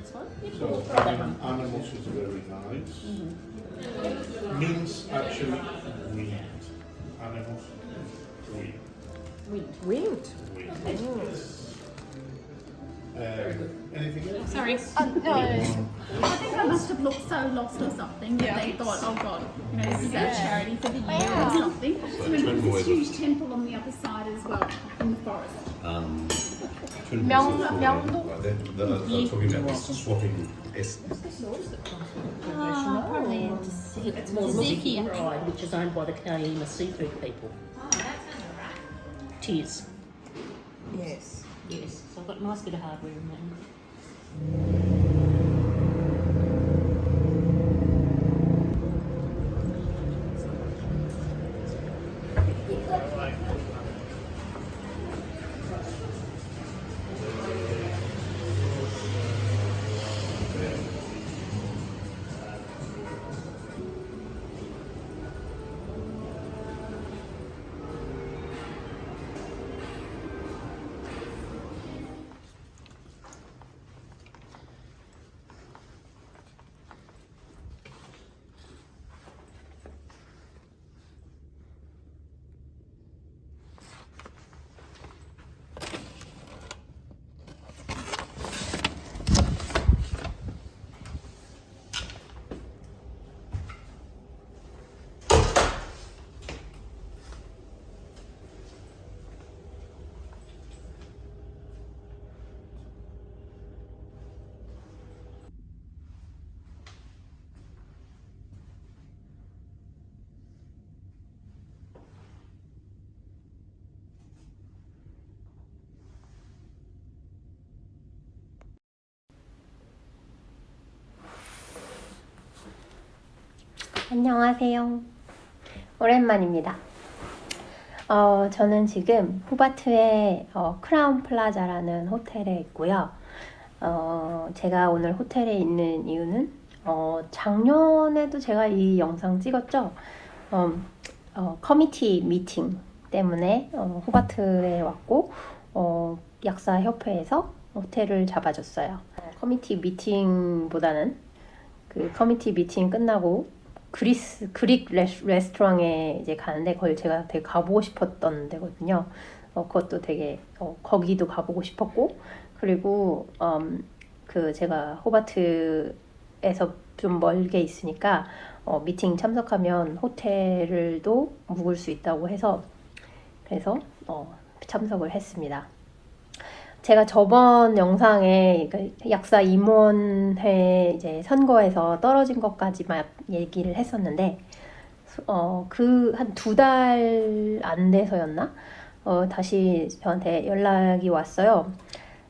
That's fine. So we'll try that anim- one. animals is very nice. Means actually weed. Animals, weed. Wind. Wind. Weed. Yes. Um, anything else? Sorry. Uh, no. I think I must have looked so lost or something that they thought, oh god, you know, this is our charity for the year Yeah. or something. So Twin there's Boys this huge temple on the other side as well, in the forest. Um, Twin Myeong- Boys is Myeongdong? like they're, they're, they're talking about swapping S. Probably. It's more Ziki Pride, which is owned by the Kaima seafood people. Tears. Yes. Yes. So I've got a nice bit of hardware in there. 안녕하세요. 오랜만입니다. 어, 저는 지금 호바트의 어, 크라운 플라자라는 호텔에 있고요. 어, 제가 오늘 호텔에 있는 이유는 어, 작년에도 제가 이 영상 찍었죠. 어, 어, 커미티 미팅 때문에 어, 호바트에 왔고 어, 약사 협회에서 호텔을 잡아줬어요. 어, 커미티 미팅보다는 그 커미티 미팅 끝나고 그리스 그릭 레스, 레스토랑에 이제 가는데 거기 제가 되게 가보고 싶었던 데거든요. 어, 그것도 되게 어, 거기도 가보고 싶었고 그리고 음, 그 제가 호바트에서 좀 멀게 있으니까 어, 미팅 참석하면 호텔을도 묵을 수 있다고 해서 그래서 어, 참석을 했습니다. 제가 저번 영상에 그 약사 임원회 이제 선거에서 떨어진 것까지만 얘기를 했었는데 어, 그 한 두 달 안 돼서였나? 어, 다시 저한테 연락이 왔어요.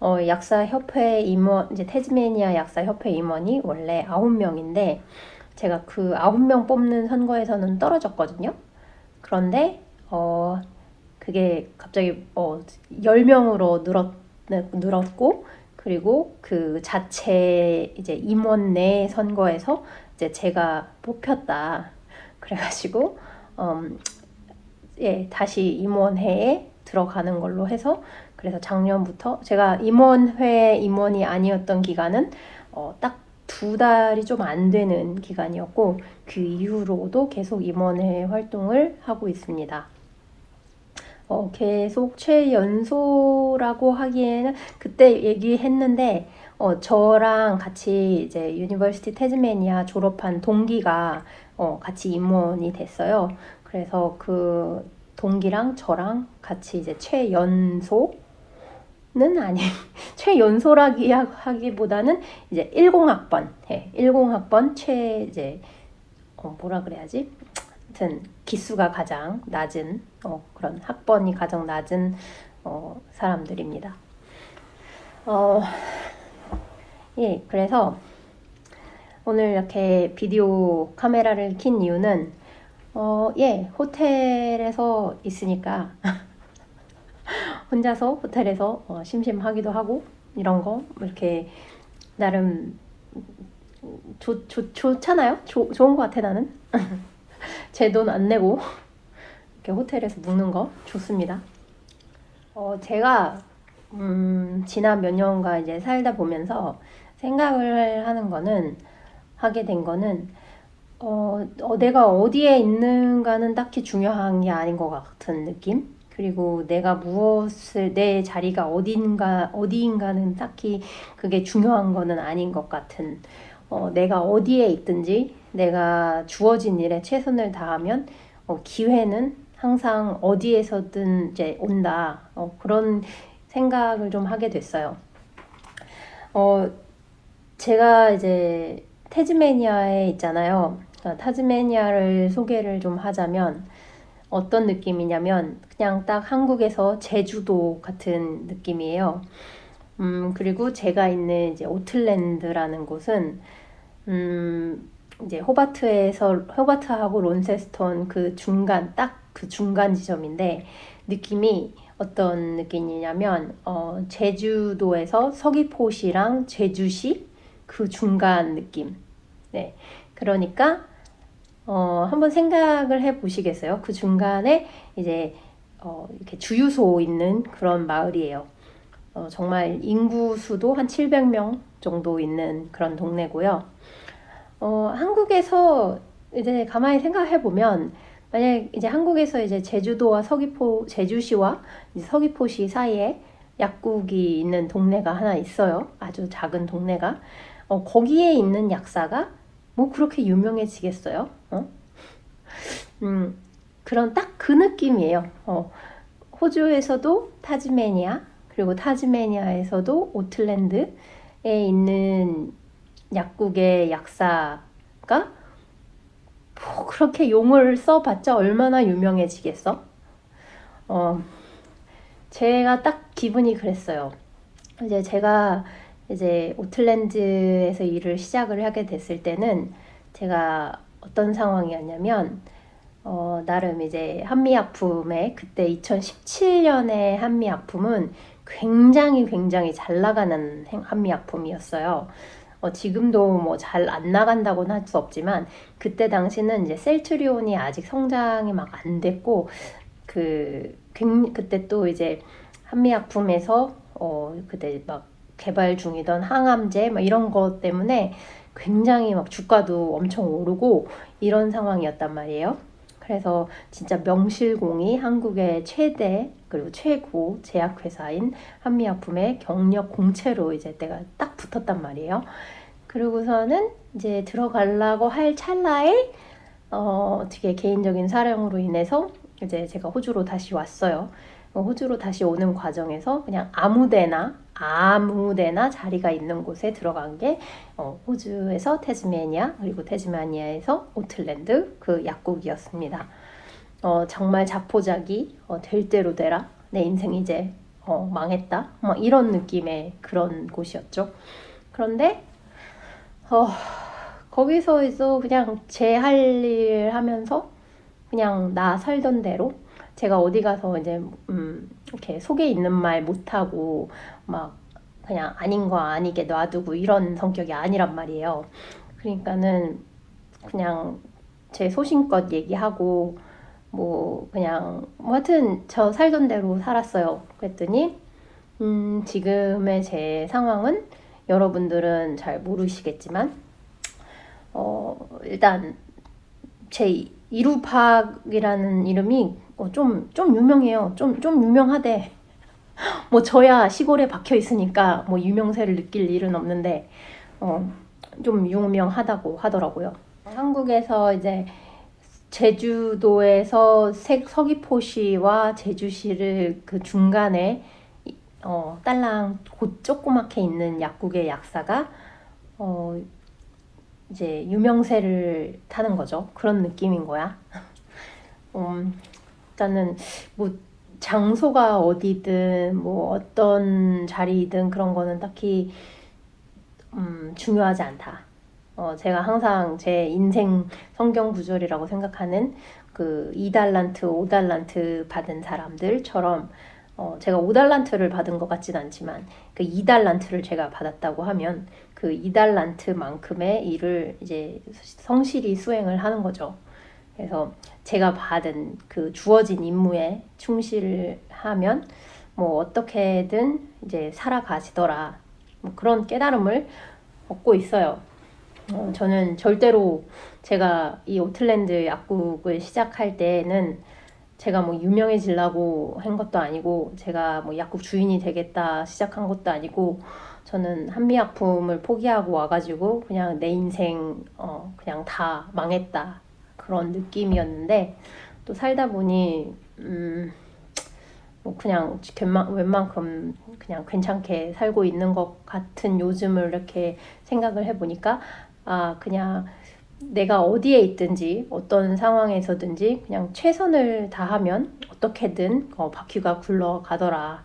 어, 약사 협회 임원 이제 테즈메니아 약사 협회 임원이 원래 아홉 명인데 제가 그 아홉 명 뽑는 선거에서는 떨어졌거든요. 그런데 어 그게 갑자기 어 10명으로 늘었 늘었고 그리고 그 자체 이제 임원 내 선거에서 이제 제가 뽑혔다. 그래가지고 음, 예 다시 임원회에 들어가는 걸로 해서 그래서 작년부터 제가 임원회 임원이 아니었던 기간은 어, 딱 두 달이 좀 안 되는 기간이었고 그 이후로도 계속 임원회 활동을 하고 있습니다. 어, 계속 최연소라고 하기에는 그때 얘기했는데 어, 저랑 같이 이제 유니버시티 테즈메니아 졸업한 동기가 어, 같이 임원이 됐어요. 그래서 그 동기랑 저랑 같이 이제 최연소는 아니 최연소라기 하기보다는 이제 10학번, 예, 10학번 최 이제 어, 뭐라 그래야지? 아무튼 기수가 가장 낮은 어, 그런 학번이 가장 낮은 어, 사람들입니다. 어, 예, 그래서 오늘 이렇게 비디오 카메라를 킨 이유는 어, 예, 호텔에서 있으니까 혼자서 호텔에서 어, 심심하기도 하고 이런 거 이렇게 나름 좋, 좋, 좋잖아요? 좋 좋은 것 같아 나는. 제 돈 안 내고 이렇게 호텔에서 묵는 거 좋습니다. 어, 제가 음, 지난 몇 년간 이제 살다 보면서 생각을 하는 거는 하게 된 거는 어, 어, 내가 어디에 있는가는 딱히 중요한 게 아닌 것 같은 느낌. 그리고 내가 무엇을 내 자리가 어딘가 어디인가는 딱히 그게 중요한 거는 아닌 것 같은. 어, 내가 어디에 있든지 내가 주어진 일에 최선을 다하면 어, 기회는 항상 어디에서든 이제 온다. 어, 그런 생각을 좀 하게 됐어요. 어, 제가 이제 태즈메니아에 있잖아요. 그러니까 타즈메니아를 소개를 좀 하자면 어떤 느낌이냐면 그냥 딱 한국에서 제주도 같은 느낌이에요. 음, 그리고 제가 있는 이제 오틀랜드라는 곳은 음, 이제 호바트에서 호바트하고 론세스턴 그 중간 딱 그 중간 지점인데 느낌이 어떤 느낌이냐면 어, 제주도에서 서귀포시랑 제주시 그 중간 느낌. 네. 그러니까 어, 한번 생각을 해 보시겠어요? 그 중간에 이제 어, 이렇게 주유소 있는 그런 마을이에요. 어, 정말 인구 수도 한 700명 정도 있는 그런 동네고요. 어, 한국에서 이제 가만히 생각해 보면 만약 이제 한국에서 이제 제주도와 서귀포 제주시와 서귀포시 사이에 약국이 있는 동네가 하나 있어요. 아주 작은 동네가. 어, 거기에 있는 약사가 뭐 그렇게 유명해지겠어요? 어? 음, 그런 딱 그 느낌이에요. 어, 호주에서도 타즈메니아, 그리고 타즈메니아에서도 오틀랜드에 있는 약국의 약사가 뭐 그렇게 용을 써봤자 얼마나 유명해지겠어? 어, 제가 딱 기분이 그랬어요. 이제 제가 이제 오틀랜드에서 일을 시작을 하게 됐을 때는 제가 어떤 상황이었냐면 어, 나름 이제 한미약품에 그때 2017년에 한미약품은 굉장히 굉장히 잘 나가는 행- 한미약품이었어요. 어, 지금도 뭐 잘 안 나간다고는 할 수 없지만 그때 당시는 이제 셀트리온이 아직 성장이 막 안 됐고 그 굉- 그때 또 이제 한미약품에서 어 그때 막 개발 중이던 항암제 막 이런 것 때문에 굉장히 막 주가도 엄청 오르고 이런 상황이었단 말이에요. 그래서 진짜 명실공히 한국의 최대 그리고 최고 제약회사인 한미약품의 경력 공채로 이제 내가 딱 붙었단 말이에요. 그러고서는 이제 들어가려고 할 찰나에 어, 어떻게 개인적인 사정으로 인해서 이제 제가 호주로 다시 왔어요. 어, 호주로 다시 오는 과정에서 그냥 아무데나 아무데나 자리가 있는 곳에 들어간 게 어, 호주에서 태즈메니아 그리고 태즈메니아에서 오틀랜드 그 약국이었습니다. 어, 정말 자포자기 어, 될 대로 되라 내 인생 이제 어, 망했다 막 이런 느낌의 그런 곳이었죠. 그런데 어, 거기서 있어 그냥 제 할 일 하면서 그냥 나 살던 대로 제가 어디 가서 이제 음 이렇게 속에 있는 말 못하고 막 그냥 아닌 거 아니게 놔두고 이런 성격이 아니란 말이에요. 그러니까는 그냥 제 소신껏 얘기하고 뭐 그냥 뭐 하여튼 저 살던 대로 살았어요. 그랬더니 음 지금의 제 상황은 여러분들은 잘 모르시겠지만 어 일단 제 이루팍이라는 이름이 어, 좀, 좀 유명해요. 좀, 좀 유명하대. 뭐, 저야 시골에 박혀 있으니까 뭐 유명세를 느낄 일은 없는데, 어, 좀 유명하다고 하더라고요. 한국에서 이제 제주도에서 세- 서귀포시와 제주시를 그 중간에 이- 어, 딸랑 곧 조그맣게 있는 약국의 약사가 어, 이제 유명세를 타는 거죠. 그런 느낌인 거야. 음, 일단은 뭐 장소가 어디든 뭐 어떤 자리든 그런 거는 딱히 음, 중요하지 않다. 어, 제가 항상 제 인생 성경 구절이라고 생각하는 그 2달란트, 5달란트 받은 사람들처럼 어, 제가 5달란트를 받은 것 같진 않지만 그 2달란트를 제가 받았다고 하면 그 2달란트만큼의 일을 이제 성실히 수행을 하는 거죠. 그래서 제가 받은 그 주어진 임무에 충실을 하면 뭐 어떻게든 이제 살아가시더라. 뭐 그런 깨달음을 얻고 있어요. 어, 저는 절대로 제가 이 오틀랜드 약국을 시작할 때는 제가 뭐 유명해지려고 한 것도 아니고 제가 뭐 약국 주인이 되겠다 시작한 것도 아니고 저는 한미약품을 포기하고 와가지고 그냥 내 인생 어 그냥 다 망했다 그런 느낌이었는데 또 살다 보니 음. 뭐 그냥 웬만, 웬만큼 그냥 괜찮게 살고 있는 것 같은 요즘을 이렇게 생각을 해보니까 아 그냥 내가 어디에 있든지 어떤 상황에서든지 그냥 최선을 다하면 어떻게든 어, 바퀴가 굴러가더라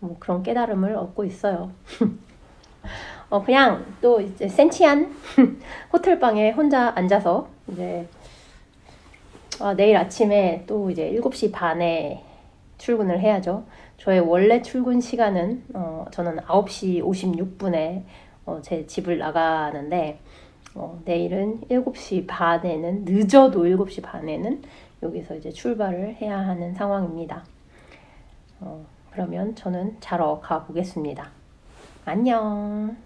뭐 그런 깨달음을 얻고 있어요. 어 그냥 또 이제 센치한 호텔 방에 혼자 앉아서 이제 아, 내일 아침에 또 이제 7시 반에 출근을 해야죠. 저의 원래 출근 시간은 어, 저는 9시 56분에 어, 제 집을 나가는데 어, 내일은 7시 반에는 늦어도 7시 반에는 여기서 이제 출발을 해야 하는 상황입니다. 어, 그러면 저는 자러 가 보겠습니다. 안녕.